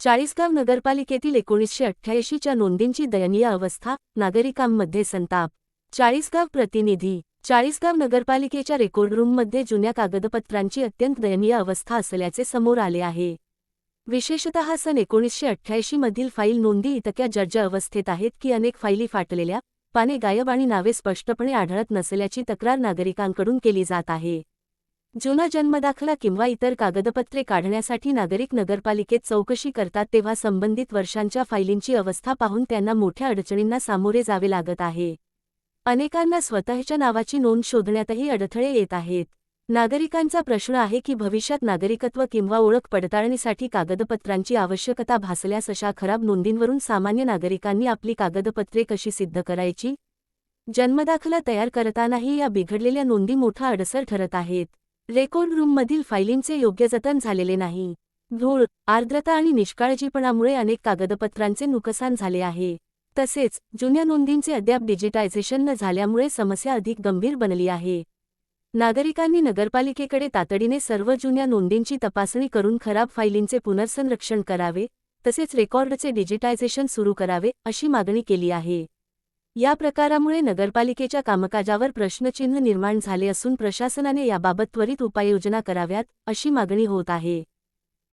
चाळीसगाव नगरपालिकेतील एकोणीसशे अठ्ठ्याऐंशीच्या नोंदींची दयनीय अवस्था नागरिकांमध्ये संताप. चाळीसगाव प्रतिनिधी चाळीसगाव नगरपालिकेच्या रेकॉर्ड रूममध्ये जुन्या कागदपत्रांची अत्यंत दयनीय अवस्था असल्याचे समोर आले आहे. विशेषतः सन एकोणीसशे अठ्ठ्याऐंशी मधील फाईल नोंदी इतक्या जर्ज अवस्थेत आहेत की अनेक फाईली फाटलेल्या पाने गायब आणि नावे स्पष्टपणे आढळत नसल्याची तक्रार नागरिकांकडून केली जात आहे. जुना जन्मदाखला किंवा इतर कागदपत्रे काढण्यासाठी नागरिक नगरपालिकेत चौकशी करतात तेव्हा संबंधित वर्षांच्या फायलींची अवस्था पाहून त्यांना मोठ्या अडचणींना सामोरे जावे लागत आहे. अनेकांना स्वतःच्या नावाची नोंद शोधण्यातही अडथळे येत आहेत. नागरिकांचा प्रश्न आहे की भविष्यात नागरिकत्व किंवा ओळख पडताळणीसाठी कागदपत्रांची आवश्यकता भासल्यास अशा खराब नोंदींवरून सामान्य नागरिकांनी आपली कागदपत्रे कशी सिद्ध करायची? जन्मदाखला तयार करतानाही या बिघडलेल्या नोंदी मोठा अडसर ठरत आहेत. रेकॉर्ड रूममधील फायलींचे योग्य जतन झालेले नाही. धूळ आर्द्रता आणि निष्काळजीपणामुळे अनेक कागदपत्रांचे नुकसान झाले आहे. तसेच जुन्या नोंदींचे अद्याप डिजिटायझेशन न झाल्यामुळे समस्या अधिक गंभीर बनली आहे. नागरिकांनी नगरपालिकेकडे तातडीने सर्व जुन्या नोंदींची तपासणी करून खराब फायलींचे पुनर्संरक्षण करावे तसेच रेकॉर्डचे डिजिटायझेशन सुरू करावे अशी मागणी केली आहे. या प्रकारामुळे नगरपालिकेच्या कामकाजावर प्रश्नचिन्ह निर्माण झाले असून प्रशासनाने याबाबत त्वरित उपाययोजना कराव्यात अशी मागणी होत आहे.